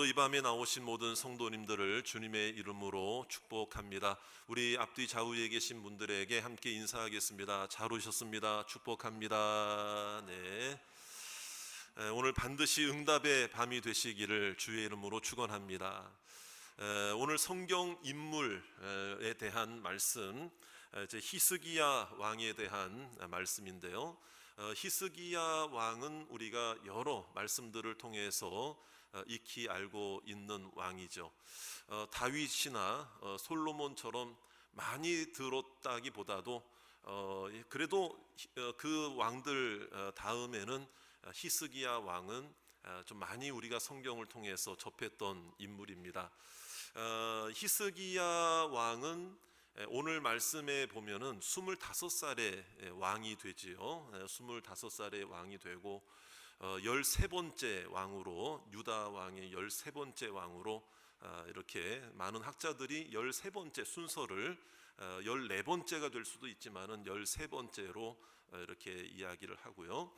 오늘도 이 밤에 나오신 모든 성도님들을 주님의 이름으로 축복합니다. 우리 앞뒤 좌우에 계신 분들에게 함께 인사하겠습니다. 잘 오셨습니다. 축복합니다. 네. 에, 오늘 반드시 응답의 밤이 되시기를 주의 이름으로 축원합니다. 에, 오늘 성경 인물에 대한 말씀, 에, 이제 히스기야 왕에 대한 말씀인데요. 어, 히스기야 왕은 우리가 여러 말씀들을 통해서 어, 익히 알고 있는 왕이죠. 어, 다윗이나 어, 솔로몬처럼 많이 들었다기보다도 어, 그래도 히- 어, 그 왕들 어, 다음에는 어, 히스기야 왕은 어, 좀 많이 우리가 성경을 통해서 접했던 인물입니다. 어, 히스기야 왕은 에, 오늘 말씀에 보면은 25살의 왕이 되지요. 에, 25살의 왕이 되고 어, 13번째 왕으로 유다 왕의 13번째 왕으로 아, 이렇게 많은 학자들이 13번째 순서를 어, 14번째가 될 수도 있지만은 13번째로 이렇게 이야기를 하고요.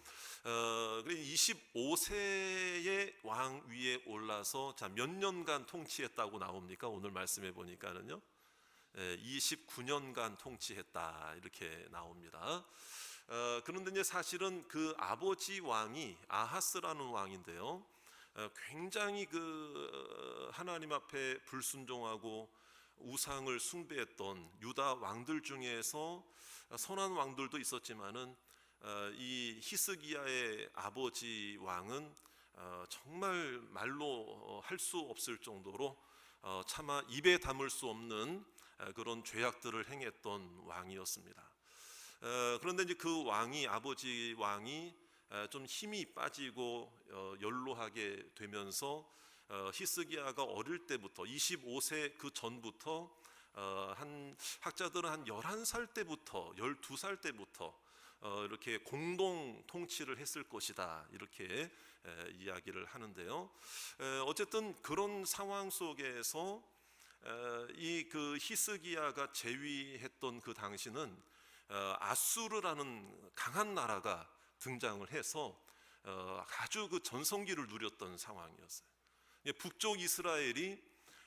어, 25세의 왕 위에 올라서 자 몇 년간 통치했다고 나옵니까? 오늘 말씀해 보니까는요. 29년간 통치했다 이렇게 나옵니다. 어, 그런데 이제 사실은 그 아버지 왕이 아하스라는 왕인데요. 어, 굉장히 그 하나님 앞에 불순종하고 우상을 숭배했던 유다 왕들 중에서 선한 왕들도 있었지만은 어, 이 히스기야의 아버지 왕은 어, 정말 말로 할 수 없을 정도로 어, 차마 입에 담을 수 없는 어, 그런 죄악들을 행했던 왕이었습니다. 어, 그런데 이제 그 왕이 아버지 왕이 어, 좀 힘이 빠지고 어, 연로하게 되면서 어, 히스기야가 어릴 때부터 25세 그 전부터 어, 한 학자들은 한 11살 때부터 12살 때부터 어, 이렇게 공동 통치를 했을 것이다 이렇게 에, 이야기를 하는데요. 에, 어쨌든 그런 상황 속에서 이 그 히스기야가 제위했던 그 당시는 어, 아수르라는 강한 나라가 등장을 해서 어, 아주 그 전성기를 누렸던 상황이었어요. 예, 북쪽 이스라엘이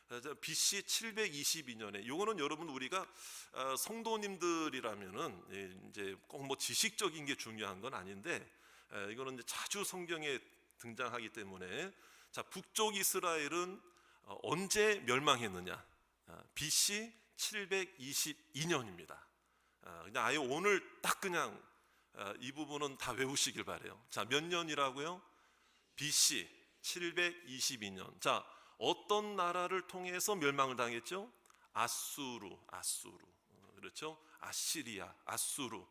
어, 저 BC 722년에 요거는 여러분 우리가 어, 성도님들이라면은 예, 이제 꼭 뭐 지식적인 게 중요한 건 아닌데 에, 이거는 자주 성경에 등장하기 때문에 자 북쪽 이스라엘은 어, 언제 멸망했느냐? 아, BC 722년입니다. 그냥 아예 오늘 딱 그냥 아, 이 부분은 다 외우시길 바래요. 자, 몇 년이라고요? BC 722년. 자, 어떤 나라를 통해서 멸망을 당했죠? 아수르, 아수르. 어, 그렇죠? 아시리아, 아수르.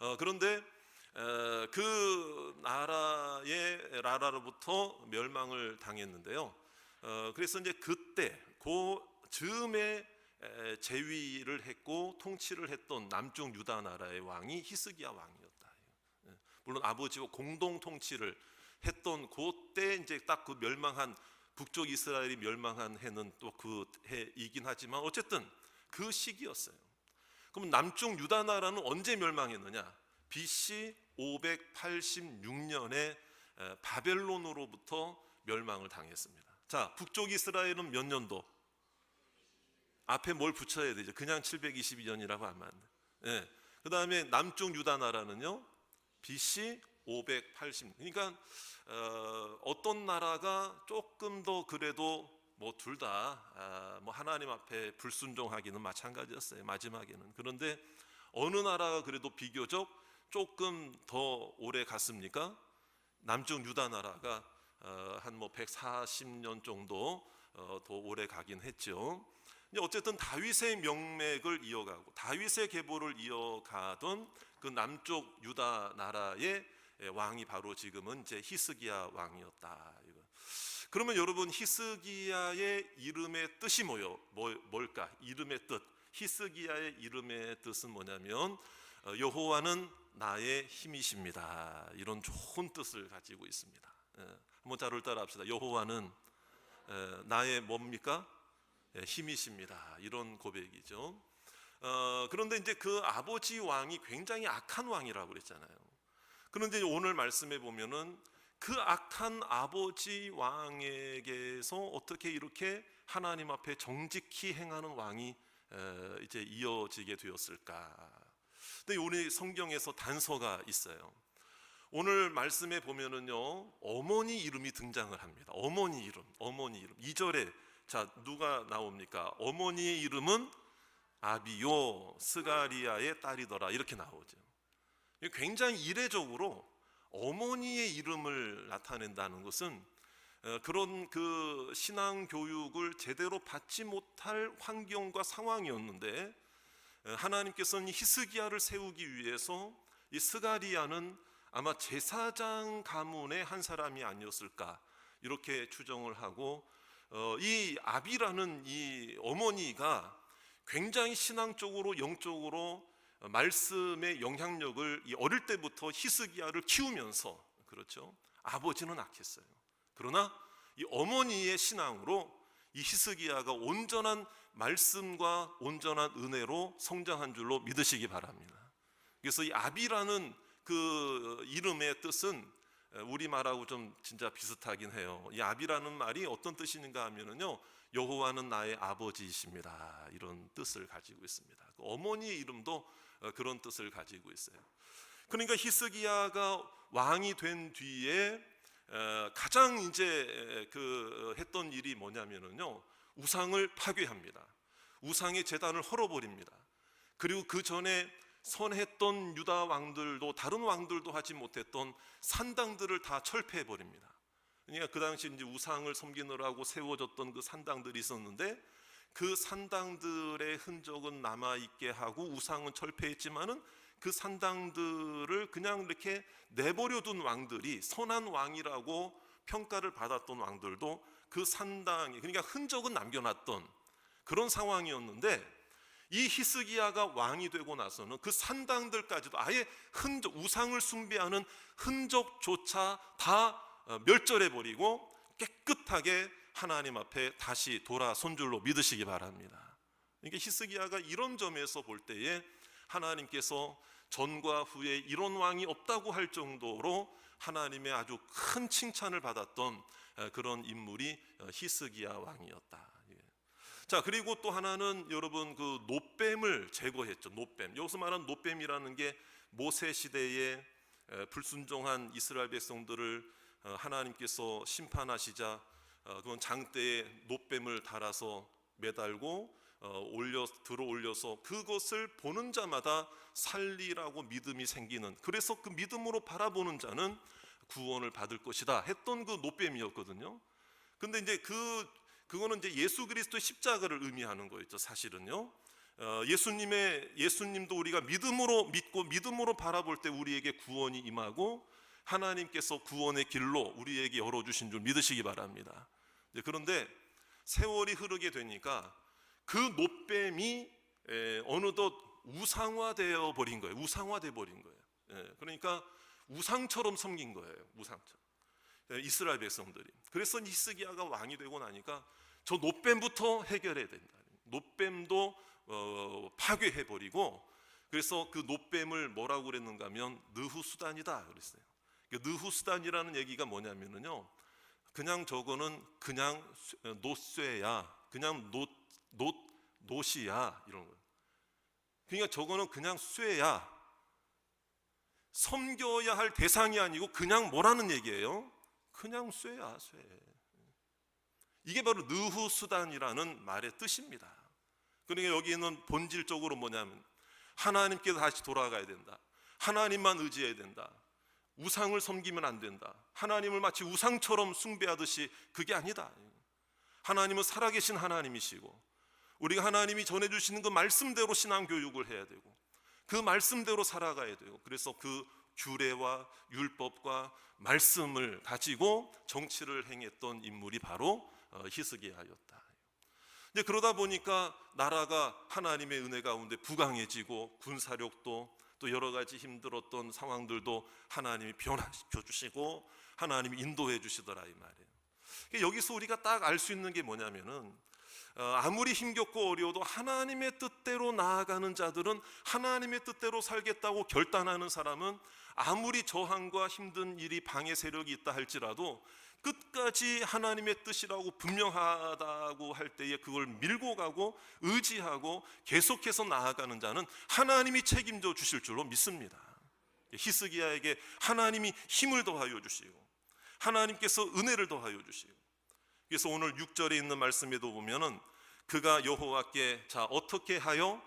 어, 그런데 에, 그 나라의 나라로부터 멸망을 당했는데요. 어, 그래서 이제 그때 그 즈음에 에, 제위를 했고 통치를 했던 남쪽 유다 나라의 왕이 히스기야 왕이었다. 예. 물론 아버지와 공동 통치를 했던 그때 이제 딱 그 멸망한 북쪽 이스라엘이 멸망한 해는 또 그 해이긴 하지만 어쨌든 그 시기였어요. 그럼 남쪽 유다 나라는 언제 멸망했느냐? BC 586년에 바벨론으로부터 멸망을 당했습니다. 자, 북쪽 이스라엘은 몇 년도? 앞에 뭘 붙여야 되죠? 그냥 722년이라고 하면 안 돼. 예. 그 다음에 남쪽 유다 나라는요, BC 580. 그러니까 어, 어떤 나라가 조금 더 그래도 뭐 둘다 아, 뭐 하나님 앞에 불순종하기는 마찬가지였어요. 마지막에는 그런데 어느 나라가 그래도 비교적 조금 더 오래 갔습니까? 남쪽 유다 나라가 어, 한뭐 140년 정도 어, 더 오래 가긴 했죠. 근데 어쨌든 다윗의 명맥을 이어가고 다윗의 계보를 이어가던 그 남쪽 유다 나라의 왕이 바로 지금은 이제 히스기야 왕이었다. 그러면 여러분 히스기야의 이름의 뜻이 뭐요? 뭐, 뭘까? 이름의 뜻. 히스기야의 이름의 뜻은 뭐냐면 어, 여호와는 나의 힘이십니다. 이런 좋은 뜻을 가지고 있습니다. 예, 한번 자를 따라 합시다. 여호와는 에, 나의 뭡니까? 예, 힘이십니다. 이런 고백이죠. 어, 그런데 이제 그 아버지 왕이 굉장히 악한 왕이라고 그랬잖아요. 그런데 오늘 말씀해 보면은 그 악한 아버지 왕에게서 어떻게 이렇게 하나님 앞에 정직히 행하는 왕이 에, 이제 이어지게 되었을까? 근데 우리 성경에서 단서가 있어요. 오늘 말씀에 보면은요 어머니 이름이 등장을 합니다. 어머니 이름, 어머니 이름. 2 절에 자 누가 나옵니까? 어머니의 이름은 아비요 스가리아의 딸이더라 이렇게 나오죠. 굉장히 이례적으로 어머니의 이름을 나타낸다는 것은 어, 그런 그 신앙 교육을 제대로 받지 못할 환경과 상황이었는데 어, 하나님께서는 히스기야를 세우기 위해서 이 스가리아는 아마 제사장 가문의 한 사람이 아니었을까 이렇게 추정을 하고 어, 이 아비라는 이 어머니가 굉장히 신앙적으로 영적으로 말씀의 영향력을 이 어릴 때부터 히스기야를 키우면서 그렇죠. 아버지는 악했어요. 그러나 이 어머니의 신앙으로 이 히스기야가 온전한 말씀과 온전한 은혜로 성장한 줄로 믿으시기 바랍니다. 그래서 이 아비라는 그 이름의 뜻은 우리말하고 좀 진짜 비슷하긴 해요. 이 아비라는 말이 어떤 뜻인가 하면은요. 여호와는 나의 아버지이십니다. 이런 뜻을 가지고 있습니다. 그 어머니의 이름도 어, 그런 뜻을 가지고 있어요. 그러니까 히스기야가 왕이 된 뒤에 어, 가장 이제 그 했던 일이 뭐냐면은요. 우상을 파괴합니다. 우상의 제단을 헐어버립니다. 그리고 그 전에 선했던 유다 왕들도 다른 왕들도 하지 못했던 산당들을 다 철폐해 버립니다. 그러니까 그 당시 이제 우상을 섬기느라고 세워졌던 그 산당들이 있었는데 그 산당들의 흔적은 남아 있게 하고 우상은 철폐했지만은 그 산당들을 그냥 이렇게 내버려 둔 왕들이 선한 왕이라고 평가를 받았던 왕들도 그 산당이 그러니까 흔적은 남겨놨던 그런 상황이었는데 이 히스기야가 왕이 되고 나서는 그 산당들까지도 아예 흔적 우상을 숭배하는 흔적조차 다 어, 멸절해 버리고 깨끗하게 하나님 앞에 다시 돌아선 줄로 믿으시기 바랍니다. 이게 히스기야가 이런 점에서 볼 때에 하나님께서 전과 후에 이런 왕이 없다고 할 정도로 하나님의 아주 큰 칭찬을 받았던 어, 그런 인물이 어, 히스기야 왕이었다. 예. 자 그리고 또 하나는 여러분 그 노뱀을 제거했죠. 노뱀 여기서 말하는 노뱀이라는 게 모세 시대에 에, 불순종한 이스라엘 백성들을 어, 하나님께서 심판하시자 어, 그건 장대에 노뱀을 달아서 매달고 어, 올려 들어 올려서 그것을 보는 자마다 살리라고 믿음이 생기는 그래서 그 믿음으로 바라보는 자는 구원을 받을 것이다 했던 그 노뱀이었거든요. 근데 이제 그 그거는 이제 예수 그리스도의 십자가를 의미하는 거였죠. 사실은요. 어, 예수님의 예수님도 우리가 믿음으로 믿고 믿음으로 바라볼 때 우리에게 구원이 임하고 하나님께서 구원의 길로 우리에게 열어 주신 줄 믿으시기 바랍니다. 네, 그런데 세월이 흐르게 되니까 그 노뱀이 에, 어느덧 우상화되어 버린 거예요. 우상화돼 버린 거예요. 예, 그러니까 우상처럼 섬긴 거예요. 우상처럼. 예, 이스라엘 백성들이. 그래서 히스기야가 왕이 되고 나니까 저 노뱀부터 해결해야 된다. 노뱀도 어, 파괴해 버리고 그래서 그 노뱀을 뭐라고 그랬는가 하면 느후수단이다 그랬어요. 그 느후수단이라는 얘기가 뭐냐면은요. 그냥 저거는 그냥 노쇠야. 그냥 노, 노, 노시야 이런 거예요. 그러니까 저거는 그냥 쇠야. 섬겨야 할 대상이 아니고 그냥 뭐라는 얘기예요? 그냥 쇠야, 쇠. 이게 바로 느후 수단이라는 말의 뜻입니다. 그러니까 여기는 본질적으로 뭐냐면 하나님께 다시 돌아가야 된다. 하나님만 의지해야 된다. 우상을 섬기면 안 된다. 하나님을 마치 우상처럼 숭배하듯이 그게 아니다. 하나님은 살아계신 하나님이시고 우리가 하나님이 전해주시는 그 말씀대로 신앙 교육을 해야 되고 그 말씀대로 살아가야 되고 그래서 그 규례와 율법과 말씀을 가지고 정치를 행했던 인물이 바로 어, 히스기야였다. 이제 그러다 보니까 나라가 하나님의 은혜 가운데 부강해지고 군사력도 또 여러 가지 힘들었던 상황들도 하나님이 변화시켜 주시고 하나님이 인도해 주시더라 이 말이에요. 그러니까 여기서 우리가 딱 알 수 있는 게 뭐냐면은 어, 아무리 힘겹고 어려워도 하나님의 뜻대로 나아가는 자들은 하나님의 뜻대로 살겠다고 결단하는 사람은 아무리 저항과 힘든 일이 방해 세력이 있다 할지라도 끝까지 하나님의 뜻이라고 분명하다고 할 때에 그걸 밀고 가고 의지하고 계속해서 나아가는 자는 하나님이 책임져 주실 줄로 믿습니다. 히스기야에게 하나님이 힘을 더하여 주시고 하나님께서 은혜를 더하여 주시고 그래서 오늘 6절에 있는 말씀에도 보면은 그가 여호와께 자 어떻게 하여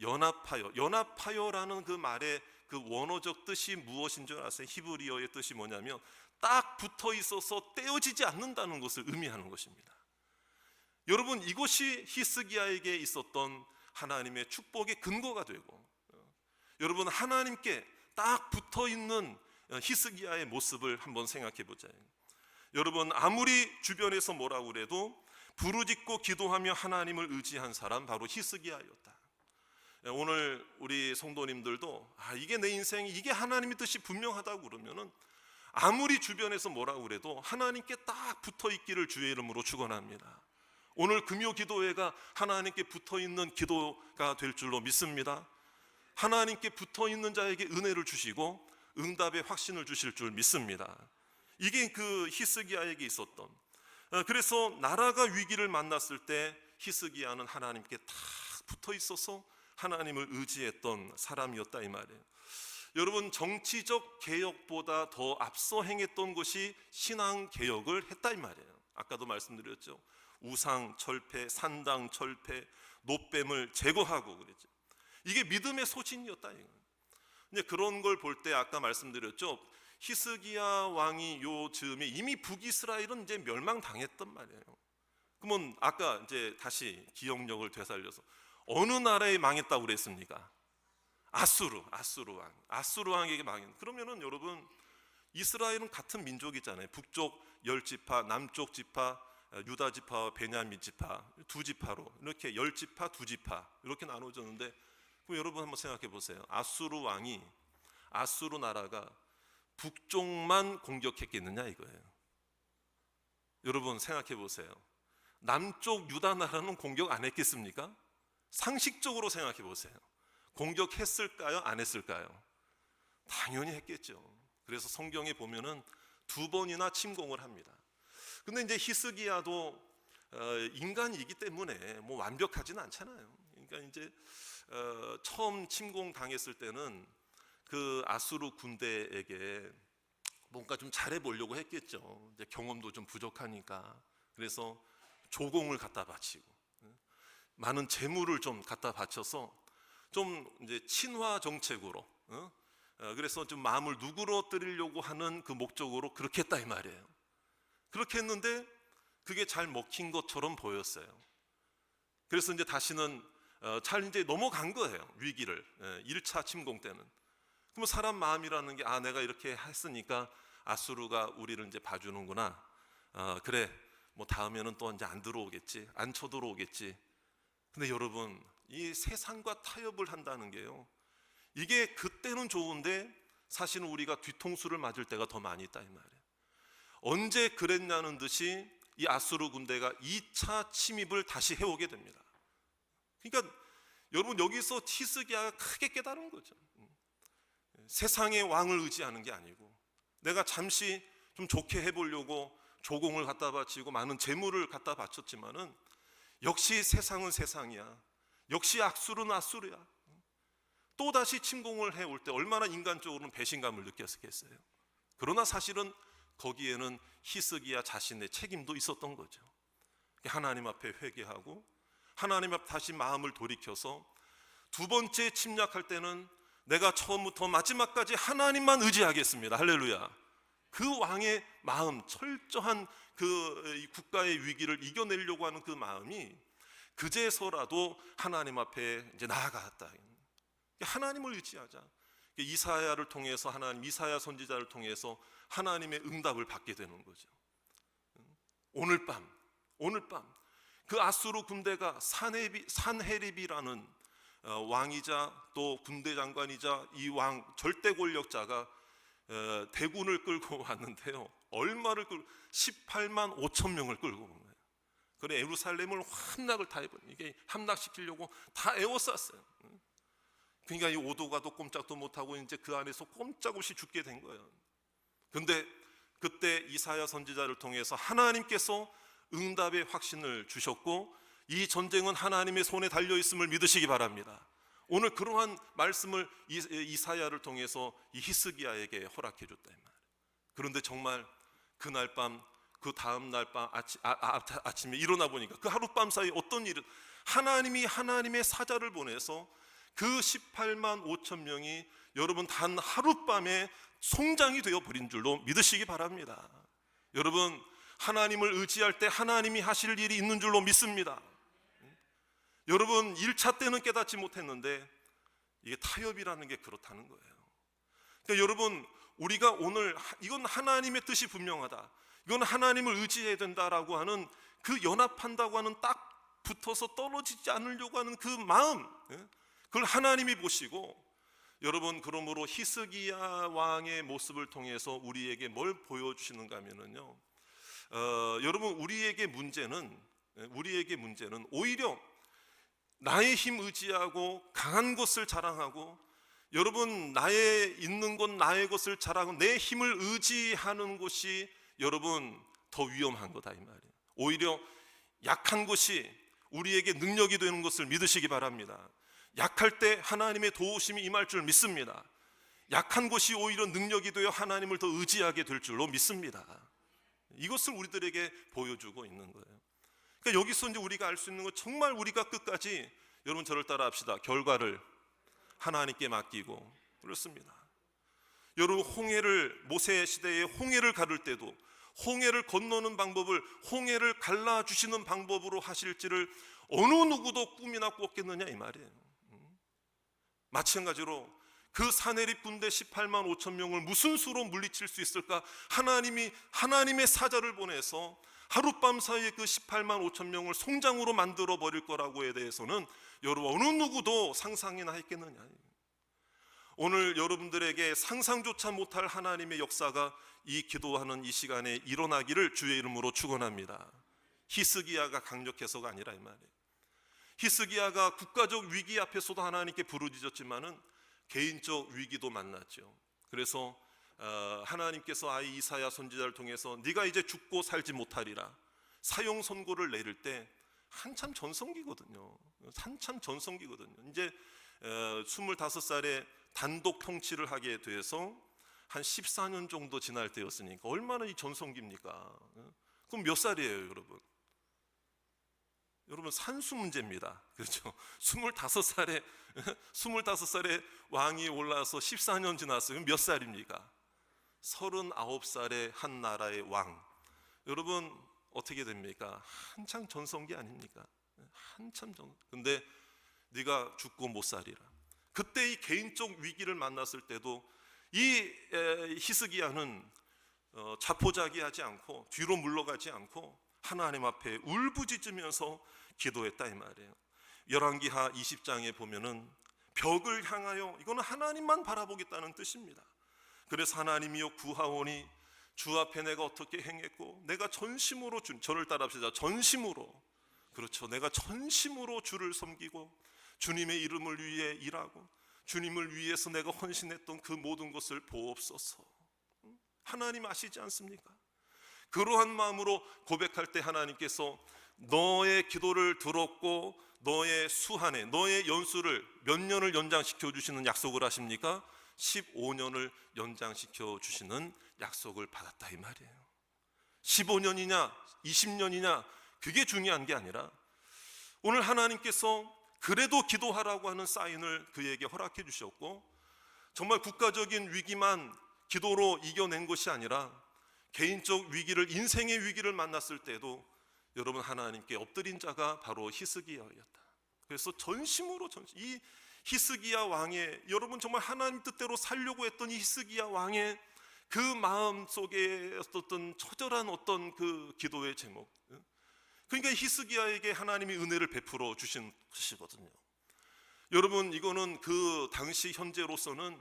연합하여 연합하여라는 그 말의 그 원어적 뜻이 무엇인 줄 아세요? 히브리어의 뜻이 뭐냐면 딱 붙어 있어서 떼어지지 않는다는 것을 의미하는 것입니다. 여러분 이것이 히스기야에게 있었던 하나님의 축복의 근거가 되고 어, 여러분 하나님께 딱 붙어 있는 어, 히스기야의 모습을 한번 생각해 보자요. 여러분 아무리 주변에서 뭐라고 그래도 부르짖고 기도하며 하나님을 의지한 사람 바로 히스기야였다. 예, 오늘 우리 성도님들도 아 이게 내 인생이 이게 하나님의 뜻이 분명하다고 그러면은 아무리 주변에서 뭐라고 그래도 하나님께 딱 붙어 있기를 주의 이름으로 축원합니다. 오늘 금요 기도회가 하나님께 붙어 있는 기도가 될 줄로 믿습니다. 하나님께 붙어 있는 자에게 은혜를 주시고 응답의 확신을 주실 줄 믿습니다. 이게 그 히스기야에게 있었던 어, 그래서 나라가 위기를 만났을 때 히스기야는 하나님께 딱 붙어 있어서 하나님을 의지했던 사람이었다 이 말이에요. 여러분 정치적 개혁보다 더 앞서 행했던 것이 신앙 개혁을 했다 이 말이에요. 아까도 말씀드렸죠. 우상 철폐, 산당 철폐, 노뱀을 제거하고 그랬죠. 이게 믿음의 소신이었다 이거. 이제 그런 걸 볼 때 아까 말씀드렸죠. 히스기야 왕이 요 즈음에 이미 북이스라엘은 이제 멸망당했단 말이에요. 그러면 아까 이제 다시 기억력을 되살려서 어느 나라에 망했다고 그랬습니까? 아수르, 아수르 왕. 아수르 왕에게 망했. 그러면은 여러분 이스라엘은 같은 민족이잖아요. 북쪽 열 지파, 남쪽 지파, 유다 지파와 베냐민 지파 두 지파로 이렇게 열 지파, 두 지파 이렇게 나눠졌는데 그럼 여러분 한번 생각해 보세요. 아수르 왕이 아수르 나라가 북쪽만 공격했겠느냐 이거예요. 여러분 생각해 보세요. 남쪽 유다 나라는 공격 안 했겠습니까? 상식적으로 생각해 보세요. 공격했을까요? 안 했을까요? 당연히 했겠죠. 그래서 성경에 보면은 두 번이나 침공을 합니다. 근데 이제 히스기야도 어, 인간이기 때문에 뭐 완벽하지는 않잖아요. 그러니까 이제 어, 처음 침공 당했을 때는 그 아수르 군대에게 뭔가 좀 잘해 보려고 했겠죠. 이제 경험도 좀 부족하니까 그래서 조공을 갖다 바치고 많은 재물을 좀 갖다 바쳐서 좀 이제 친화 정책으로 어? 어, 그래서 좀 마음을 누그러뜨리려고 하는 그 목적으로 그렇게 했다 이 말이에요. 그렇게 했는데 그게 잘 먹힌 것처럼 보였어요. 그래서 이제 다시는 어, 잘 이제 넘어간 거예요 위기를 예, 1차 침공 때는. 그럼 사람 마음이라는 게 아 내가 이렇게 했으니까 아수르가 우리를 이제 봐주는구나. 어, 그래 뭐 다음에는 또 이제 안 들어오겠지, 안 쳐들어오겠지. 근데 여러분 이 세상과 타협을 한다는 게요. 이게 그때는 좋은데 사실은 우리가 뒤통수를 맞을 때가 더 많이 있다 이 말이에요. 언제 그랬냐는 듯이 이 아수르 군대가 2차 침입을 다시 해오게 됩니다. 그러니까 여러분 여기서 히스기야가 크게 깨달은 거죠. 세상의 왕을 의지하는 게 아니고 내가 잠시 좀 좋게 해보려고 조공을 갖다 바치고 많은 재물을 갖다 바쳤지만은 역시 세상은 세상이야. 역시 악수는 악수르야. 또 다시 침공을 해올 때 얼마나 인간적으로는 배신감을 느꼈겠어요. 그러나 사실은 거기에는 히스기야 자신의 책임도 있었던 거죠. 하나님 앞에 회개하고 하나님 앞 다시 마음을 돌이켜서 두 번째 침략할 때는 내가 처음부터 마지막까지 하나님만 의지하겠습니다. 할렐루야. 그 왕의 마음, 철저한 그 국가의 위기를 이겨내려고 하는 그 마음이 그제서라도 하나님 앞에 이제 나아갔다. 하나님을 의지하자. 이사야를 통해서 하나님 이사야 선지자를 통해서 하나님의 응답을 받게 되는 거죠. 오늘 밤, 오늘 밤 그 아수르 군대가 산헤립이라는 어, 왕이자 또 군대 장관이자 이 왕 절대 권력자가 어, 대군을 끌고 왔는데요. 얼마를 끌고 18만 5천 명을 끌고 온 거예요. 그래 예루살렘을 함락을 다 해버린 이게 함락시키려고 다 에워쌌어요. 그러니까 이 오도가도 꼼짝도 못하고 이제 그 안에서 꼼짝없이 죽게 된 거예요. 근데 그때 이사야 선지자를 통해서 하나님께서 응답의 확신을 주셨고 이 전쟁은 하나님의 손에 달려 있음을 믿으시기 바랍니다. 오늘 그러한 말씀을 이- 이사야를 통해서 이 히스기야에게 허락해 줬다 이 말. 그런데 정말 그날 밤 그 다음 날밤 아침, 아, 아, 아침에 일어나 보니까 그 하룻밤 사이 어떤 일은 하나님이 하나님의 사자를 보내서 그 18만 5천 명이 여러분 단 하룻밤에 송장이 되어 버린 줄로 믿으시기 바랍니다. 여러분 하나님을 의지할 때 하나님이 하실 일이 있는 줄로 믿습니다. 여러분 1차 때는 깨닫지 못했는데 이게 타협이라는 게 그렇다는 거예요. 그러니까 여러분 우리가 오늘 하- 이건 하나님의 뜻이 분명하다. 이건 하나님을 의지해야 된다라고 하는 그 연합한다고 하는 딱 붙어서 떨어지지 않으려고 하는 그 마음 예? 그걸 하나님이 보시고 여러분 그러므로 히스기야 왕의 모습을 통해서 우리에게 뭘 보여주시는가 하면은요 어, 여러분 우리에게 문제는 예, 우리에게 문제는 오히려 나의 힘 의지하고 강한 것을 자랑하고 여러분 나의 있는 것 나의 것을 자랑하고 내 힘을 의지하는 것이 여러분 더 위험한 거다 이 말이에요. 오히려 약한 것이 우리에게 능력이 되는 것을 믿으시기 바랍니다. 약할 때 하나님의 도우심이 임할 줄 믿습니다. 약한 것이 오히려 능력이 되어 하나님을 더 의지하게 될 줄로 믿습니다. 이것을 우리들에게 보여주고 있는 거예요. 그러니까 여기서 이제 우리가 알 수 있는 건 정말 우리가 끝까지 여러분 저를 따라합시다. 결과를 하나님께 맡기고 그렇습니다. 여러분 홍해를 모세 시대에 홍해를 가를 때도 홍해를 건너는 방법을 홍해를 갈라 주시는 방법으로 하실지를 어느 누구도 꿈이나 꿨겠느냐 이 말이에요. 음. 마찬가지로 그 사내립 군대 18만 5천 명을 무슨 수로 물리칠 수 있을까? 하나님이 하나님의 사자를 보내서 하룻밤 사이에 그 18만 5천 명을 송장으로 만들어 버릴 거라고에 대해서는 여러분 어느 누구도 상상이나 했겠느냐. 오늘 여러분들에게 상상조차 못할 하나님의 역사가 이 기도하는 이 시간에 일어나기를 주의 이름으로 축원합니다. 히스기야가 강력해서가 아니라 이 말이에요. 히스기야가 국가적 위기 앞에서도 하나님께 부르짖었지만은 개인적 위기도 만났죠. 그래서 어, 하나님께서 아이 이사야 선지자를 통해서 네가 이제 죽고 살지 못하리라 사형 선고를 내릴 때 한참 전성기거든요. 한참 전성기거든요. 이제 어, 25살에 단독 통치를 하게 돼서 한 14년 정도 지날 때였으니까 얼마나 이 전성기입니까? 어? 그럼 몇 살이에요, 여러분? 여러분 산수 문제입니다. 그렇죠? 25살에 25살에 왕이 올라서 14년 지났어요. 몇 살입니까? 39살의 한 나라의 왕. 여러분 어떻게 됩니까? 한창 전성기 아닙니까? 한참 전. 근데 네가 죽고 못 살이라. 그때 이 개인적 위기를 만났을 때도 이 에, 히스기야는 어, 자포자기하지 않고 뒤로 물러가지 않고 하나님 앞에 울부짖으면서 기도했다 이 말이에요. 열왕기하 20장에 보면은 벽을 향하여 이거는 하나님만 바라보겠다는 뜻입니다. 그래서 하나님이여 구하오니 주 앞에 내가 어떻게 행했고 내가 전심으로 주 저를 따라합시다. 전심으로 그렇죠. 내가 전심으로 주를 섬기고 주님의 이름을 위해 일하고 주님을 위해서 내가 헌신했던 그 모든 것을 보옵소서. 하나님 아시지 않습니까? 그러한 마음으로 고백할 때 하나님께서 너의 기도를 들었고 너의 수한에 너의 연수를 몇 년을 연장시켜 주시는 약속을 하십니까? 15년을 연장시켜 주시는 약속을 받았다 이 말이에요. 15년이냐 20년이냐 그게 중요한 게 아니라 오늘 하나님께서 그래도 기도하라고 하는 사인을 그에게 허락해 주셨고 정말 국가적인 위기만 기도로 이겨낸 것이 아니라 개인적 위기를 인생의 위기를 만났을 때도 여러분 하나님께 엎드린 자가 바로 히스기야였다. 그래서 전심으로 전심 이 히스기야 왕의 여러분 정말 하나님 뜻대로 살려고 했던 이 히스기야 왕의 그 마음 속에 어떤 처절한 어떤 그 기도의 제목. 그러니까 히스기야에게 하나님이 은혜를 베풀어 주신 것이거든요. 여러분 이거는 그 당시 현재로서는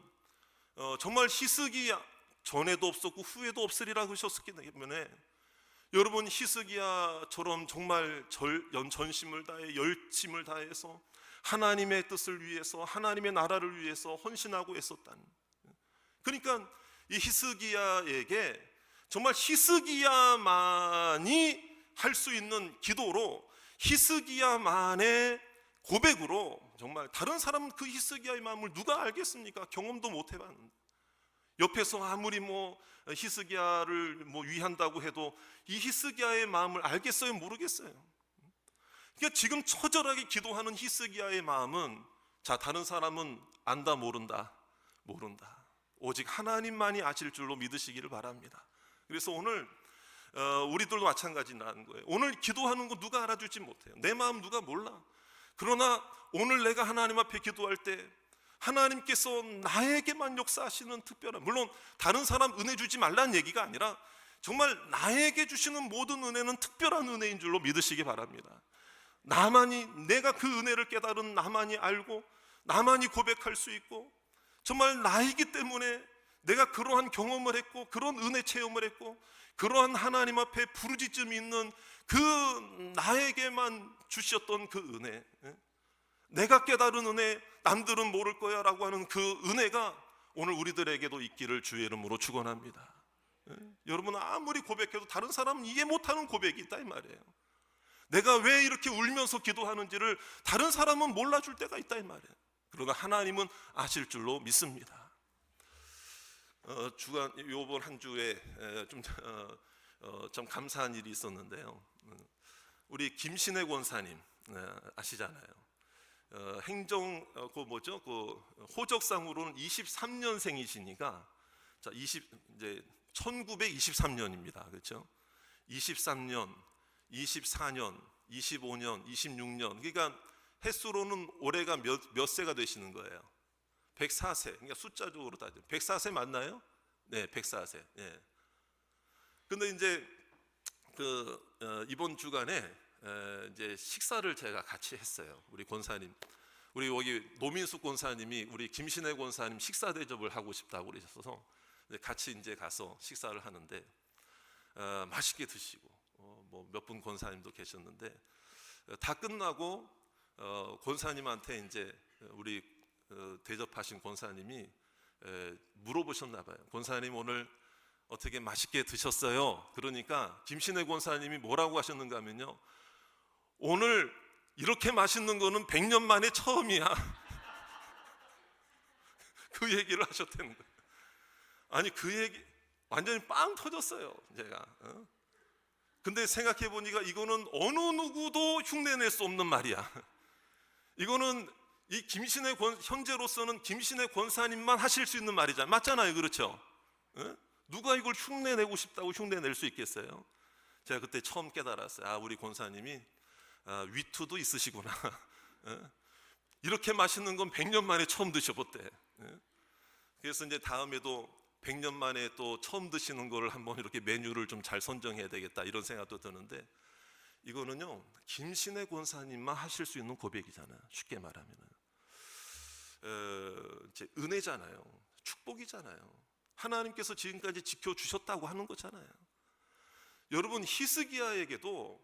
어, 정말 히스기야 전에도 없었고 후에도 없으리라 그러셨기 때문에 여러분 히스기야처럼 정말 절, 연 전심을 다해 열심을 다해서 하나님의 뜻을 위해서 하나님의 나라를 위해서 헌신하고 애썼다는. 그러니까 이 히스기야에게 정말 히스기야만이 할 수 있는 기도로 히스기야만의 고백으로 정말 다른 사람은 그 히스기야의 마음을 누가 알겠습니까? 경험도 못 해봤는데 옆에서 아무리 뭐 히스기야를 뭐 위한다고 해도 이 히스기야의 마음을 알겠어요? 모르겠어요. 그러니까 지금 처절하게 기도하는 히스기야의 마음은 자 다른 사람은 안다 모른다 모른다 오직 하나님만이 아실 줄로 믿으시기를 바랍니다. 그래서 오늘 어, 우리들도 마찬가지라는 거예요. 오늘 기도하는 거 누가 알아주지 못해요. 내 마음 누가 몰라. 그러나 오늘 내가 하나님 앞에 기도할 때 하나님께서 나에게만 역사하시는 특별한 물론 다른 사람 은혜 주지 말라는 얘기가 아니라 정말 나에게 주시는 모든 은혜는 특별한 은혜인 줄로 믿으시기 바랍니다. 나만이 내가 그 은혜를 깨달은 나만이 알고 나만이 고백할 수 있고 정말 나이기 때문에 내가 그러한 경험을 했고 그런 은혜 체험을 했고 그러한 하나님 앞에 부르짖음 있는 그 나에게만 주셨던 그 은혜 예? 내가 깨달은 은혜 남들은 모를 거야라고 하는 그 은혜가 오늘 우리들에게도 있기를 주의 이름으로 축원합니다. 예? 여러분 아무리 고백해도 다른 사람은 이해 못하는 고백이 있다 이 말이에요. 내가 왜 이렇게 울면서 기도하는지를 다른 사람은 몰라줄 때가 있다 이 말이에요. 그러나 하나님은 아실 줄로 믿습니다. 어, 주간 요번 한 주에 좀, 어, 어, 좀 감사한 일이 있었는데요. 음, 우리 김신혜 권사님 어, 아시잖아요. 어, 행정 어, 그 뭐죠? 그 호적상으로는 23년생이시니까 자, 20 이제 1923년입니다. 그렇죠? 23년, 24년, 25년, 26년. 그러니까 횟수로는 올해가 몇, 몇 세가 되시는 거예요? 104세. 그러니까 숫자적으로 따지면 104세 맞나요? 네, 104세. 예. 근데 이제 그 어, 이번 주간에 에, 이제 식사를 제가 같이 했어요. 우리 권사님. 우리 여기 노민숙 권사님이 우리 김신혜 권사님 식사 대접을 하고 싶다고 그러셔서 같이 이제 가서 식사를 하는데 어, 맛있게 드시고 어, 뭐 몇 분 권사님도 계셨는데 어, 다 끝나고 어, 권사님한테 이제 우리 어, 대접하신 권사님이 에, 물어보셨나 봐요. 권사님 오늘 어떻게 맛있게 드셨어요? 그러니까 김신혜 권사님이 뭐라고 하셨는가 하면요. 오늘 이렇게 맛있는 거는 100년 만에 처음이야. 그 얘기를 하셨다는 거예요. 아니 그 얘기 완전히 빵 터졌어요. 제가. 어? 근데 생각해 보니까 이거는 어느 누구도 흉내낼 수 없는 말이야. 이거는 이 김신의 권, 현재로서는 김신의 권사님만 하실 수 있는 말이잖아요. 맞잖아요. 그렇죠? 어? 누가 이걸 흉내내고 싶다고 흉내낼 수 있겠어요? 제가 그때 처음 깨달았어요. 아, 우리 권사님이 아, 위투도 있으시구나. 어? 이렇게 맛있는 건 100년 만에 처음 드셔봤대. 어? 그래서 이제 다음에도 100년 만에 또 처음 드시는 거를 한번 이렇게 메뉴를 좀 잘 선정해야 되겠다 이런 생각도 드는데 이거는요 김신혜 권사님만 하실 수 있는 고백이잖아요. 쉽게 말하면은 어, 이제 은혜잖아요. 축복이잖아요. 하나님께서 지금까지 지켜 주셨다고 하는 거잖아요. 여러분 히스기야에게도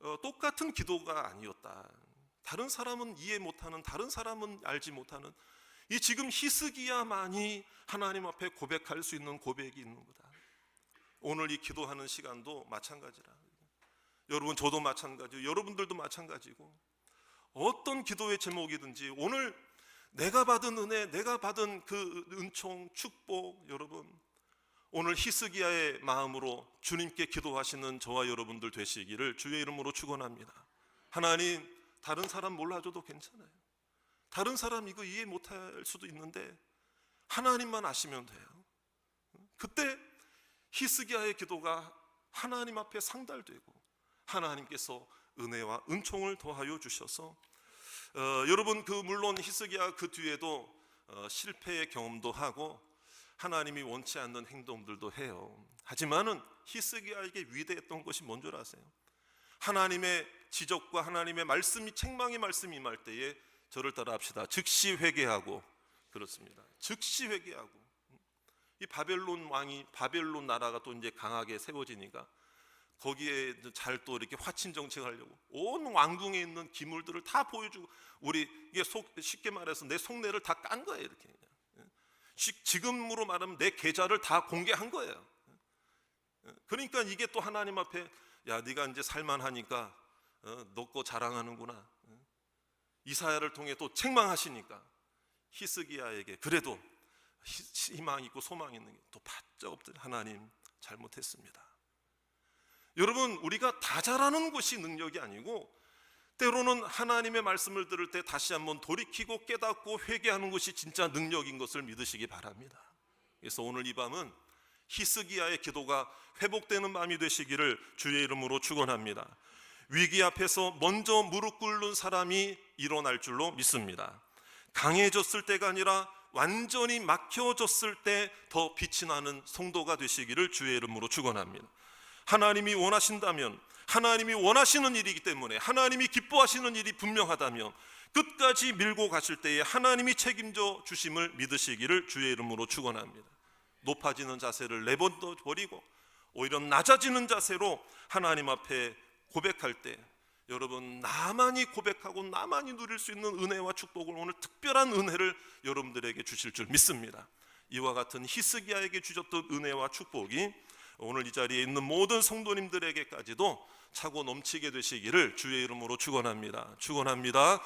어, 똑같은 기도가 아니었다. 다른 사람은 이해 못하는, 다른 사람은 알지 못하는 이 지금 히스기야만이 하나님 앞에 고백할 수 있는 고백이 있는 거다. 오늘 이 기도하는 시간도 마찬가지라. 여러분 저도 마찬가지고 여러분들도 마찬가지고 어떤 기도의 제목이든지 오늘 내가 받은 은혜, 내가 받은 그 은총, 축복 여러분 오늘 히스기야의 마음으로 주님께 기도하시는 저와 여러분들 되시기를 주의 이름으로 축원합니다. 하나님 다른 사람 몰라줘도 괜찮아요. 다른 사람 이거 이해 못할 수도 있는데 하나님만 아시면 돼요. 그때 히스기야의 기도가 하나님 앞에 상달되고 하나님께서 은혜와 은총을 더하여 주셔서 어, 여러분 그 물론 히스기야 그 뒤에도 어, 실패의 경험도 하고 하나님이 원치 않는 행동들도 해요. 하지만은 히스기야에게 위대했던 것이 뭔 줄 아세요? 하나님의 지적과 하나님의 말씀이 책망의 말씀이 임할 때에 저를 따라 합시다. 즉시 회개하고 그렇습니다. 즉시 회개하고 이 바벨론 왕이 바벨론 나라가 또 이제 강하게 세워지니까 거기에 잘 또 이렇게 화친 정책하려고 온 왕궁에 있는 기물들을 다 보여주고 우리 이게 속 쉽게 말해서 내 속내를 다 깐 거예요 이렇게 그냥. 지금으로 말하면 내 계좌를 다 공개한 거예요. 예. 그러니까 이게 또 하나님 앞에 야 네가 이제 살만하니까 어, 너거 자랑하는구나. 예. 이사야를 통해 또 책망하시니까 히스기야에게 그래도 희- 희망 있고 소망 있는 게 또 바짝 없더 하나님 잘못했습니다. 여러분 우리가 다 잘하는 것이 능력이 아니고 때로는 하나님의 말씀을 들을 때 다시 한번 돌이키고 깨닫고 회개하는 것이 진짜 능력인 것을 믿으시기 바랍니다. 그래서 오늘 이 밤은 히스기야의 기도가 회복되는 밤이 되시기를 주의 이름으로 축원합니다. 위기 앞에서 먼저 무릎 꿇는 사람이 일어날 줄로 믿습니다. 강해졌을 때가 아니라 완전히 막혀졌을 때 더 빛이 나는 성도가 되시기를 주의 이름으로 축원합니다. 하나님이 원하신다면 하나님이 원하시는 일이기 때문에 하나님이 기뻐하시는 일이 분명하다면 끝까지 밀고 가실 때에 하나님이 책임져 주심을 믿으시기를 주의 이름으로 축원합니다. 높아지는 자세를 내버려 버리고 오히려 낮아지는 자세로 하나님 앞에 고백할 때 여러분 나만이 고백하고 나만이 누릴 수 있는 은혜와 축복을 오늘 특별한 은혜를 여러분들에게 주실 줄 믿습니다. 이와 같은 히스기야에게 주셨던 은혜와 축복이 오늘 이 자리에 있는 모든 성도님들에게까지도 차고 넘치게 되시기를 주의 이름으로 축원합니다. 축원합니다.